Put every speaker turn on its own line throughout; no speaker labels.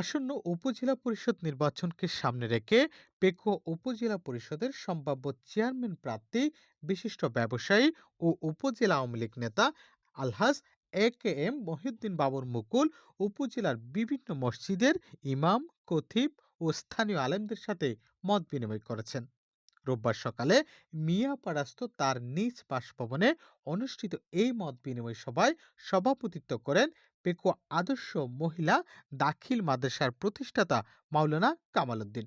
আসন্ন উপজেলা পরিষদ নির্বাচনকে সামনে রেখে পেকুয়া উপজেলা পরিষদের সম্ভাব্য চেয়ারম্যান প্রার্থী, বিশিষ্ট ব্যবসায়ী ও উপজেলা আওয়ামী লীগ নেতা আলহাজ এ কে এম মহিউদ্দিন বাবুর মুকুল, উপজেলার বিভিন্ন মসজিদের ইমাম কথিব ও স্থানীয় আলেমদের সাথে মত বিনিময় করেছেন। রোববার সকালে মিয়াপাড়াস্থ তার নিজ বাসভবনে অনুষ্ঠিত এই মত বিনিময় সভায় সভাপতিত্ব করেন পেকুয়া আদর্শ মহিলা দাখিল মাদ্রাসার প্রতিষ্ঠাতা মাওলানা কামাল উদ্দিন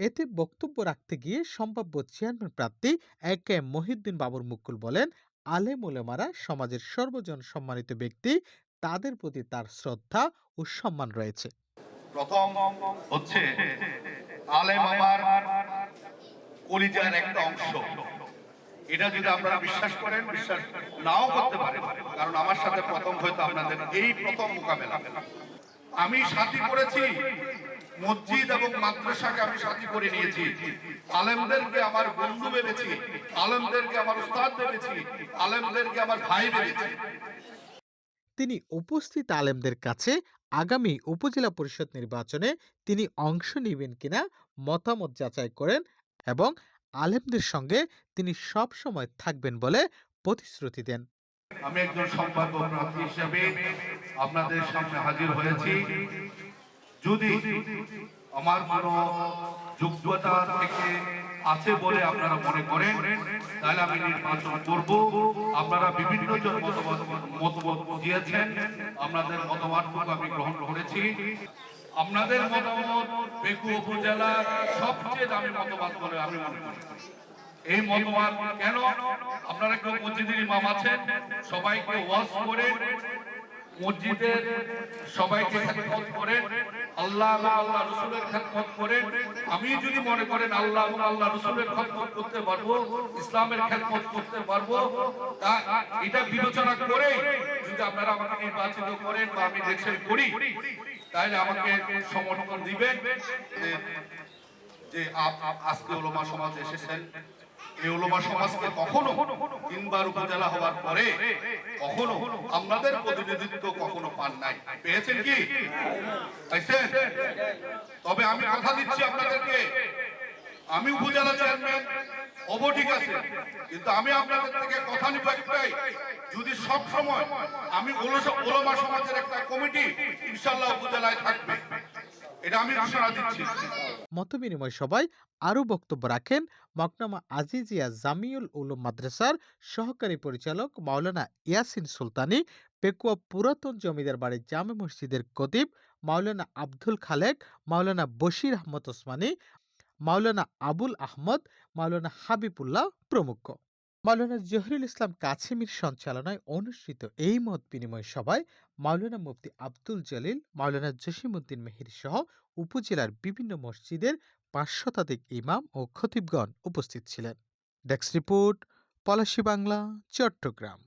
এতে বক্তব্য রাখতে গিয়ে সম্ভাব্য চেয়ারম্যান প্রার্থী এ কে মহিউদ্দিন বাবুর মুকুল বলেন, আলেম ওলেমারা সমাজের সর্বজন সম্মানিত ব্যক্তি, তাদের প্রতি তার শ্রদ্ধা ও সম্মান রয়েছে।
প্রথম হচ্ছে, আলেম আমার কলিজার একটা অংশ। এটা যদি আপনারা বিশ্বাস করেন, বিশ্বাস নাও করতে পারেন, কারণ আমার সাথে প্রথম হয়তো আপনাদের এই প্রথম মোকাবেলা। আমি সাথী করেছি, মসজিদ এবং মাদ্রাসাকে আমি সাথী করে নিয়েছি। আলেমদেরকে আমার বন্ধু ভেবেছি, আলেমদেরকে আমার উস্তাদ ভেবেছি, আলেমদেরকে আমার ভাই ভেবেছি।
তিনি উপস্থিত আলেমদের কাছে আগামী উপজেলা পরিষদ নির্বাচনে তিনি অংশ নেবেন কিনা মতামত যাচাই করেন এবং আলেমদের সঙ্গে তিনি সব সময় থাকবেন বলে প্রতিশ্রুতি দেন।
আমি একজন সম্ভাব্য প্রার্থী হিসেবে আপনাদের সামনে হাজির হয়েছি। যদি আমার কোনো যোগ্যতা থেকে আছে বলে আপনারা মনে করেন, তাহলে আমি নির্বাচন করব। আপনারা বিভিন্ন জন মতামত মতামত দিয়েছেন। আপনাদের মতামতটুকু আমি গ্রহণ করেছি। আপনাদের মতামত বেকু উপজেলা সবচেয়ে দামি মতামত বলে আমি মনে করি। এই মতবাদ কেন? আপনারা কেউ মসজিদের ইমাম আছেন, সবাইকে ওয়াজ করে মসজিদের সবাইকে খেদমত করে, আল্লাহ আল্লাহ রসুলের খেদমত করে, আমি যদি মনে করেন আল্লাহ আল্লাহ রসুলের খেদমত করতে পারব, ইসলামের খেদমত করতে পারব এটা বিবেচনা করে যদি আপনারা আমাকে নির্বাচিত করেন বা আমি দেখছেন করি তাহলে আমাকে সমর্থন দিবেন যে- আজকে ওলমা সমাজ এসেছেন। এই ওলমা সমাজকে কখনো তিনবার উপজেলা হওয়ার পরে কখনো আপনাদের প্রতিনিধিত্ব কখনো পান নাই। পেয়েছেন কি? তবে আমি কথা দিচ্ছি আপনাদেরকে আমি উপজেলা চেয়ারম্যান হব ঠিক আছে। কিন্তু আমি আপনাদের থেকে কথা একটাই যদি সব সময় আমি ওলমা সমাজের একটা কমিটি ইনশাল্লাহ উপজেলায় থাকবে।
সভায় বক্তব্য রাখেন মকনামা আজিজিয়া জামিউল উলুম মাদ্রাসার সহকারী পরিচালক মাওলানা ইয়াসিন সুলতানি, পেকুয়া পুরাতন জমিদার বাড়ি জামে মসজিদের কতিব মাওলানা আব্দুল খালেক, মাওলানা বশির আহমদ ওসমানী মাওলানা আবুল আহমদ, মাওলানা হাবিবুল্লাহ প্রমুখ। মাওলানা জহিরুল ইসলাম কাছিমির সঞ্চালনায় অনুষ্ঠিত এই মত বিনিময় সভায় মাওলানা মুফতি আব্দুল জলিল, মাওলানা জসিমউদ্দিন মেহির সহ উপজেলার বিভিন্ন মসজিদের পাঁচ শতাধিক ইমাম ও খতিবগণ উপস্থিত ছিলেন। Desk report, Palashi Bangla, Chattogram.